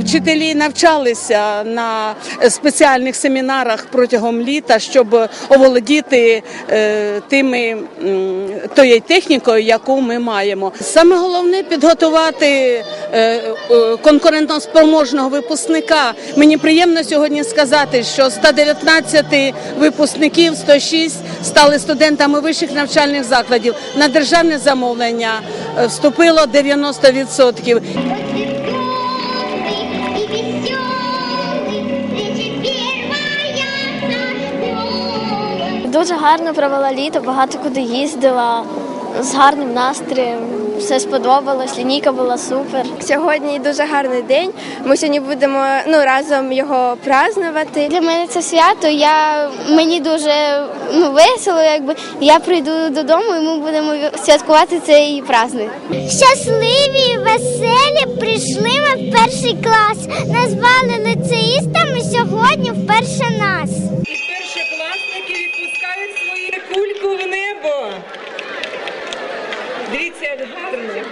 вчителі навчалися на спеціальних семінарах протягом літа, щоб оволодіти е, тими тією технікою, яку ми маємо. Саме головне підготувати е, е, конкурентоспроможного випускника. Мені приємно сьогодні сказати, що 119 випускників, 106 стали студентами вищих навчальних закладів. На державне замовлення вступило 90%. Дуже гарно провела літо, багато куди їздила з гарним настроєм. Все сподобалось, лінійка була супер. Сьогодні дуже гарний день. Ми сьогодні будемо ну разом його празнувати. Для мене це свято. Я мені дуже ну весело. Якби я прийду додому, і ми будемо святкувати цей праздник. Щасливі і веселі прийшли ми в перший клас. Назвали нас. Які відпускають свою кульку в небо. Дивіться, як гарно.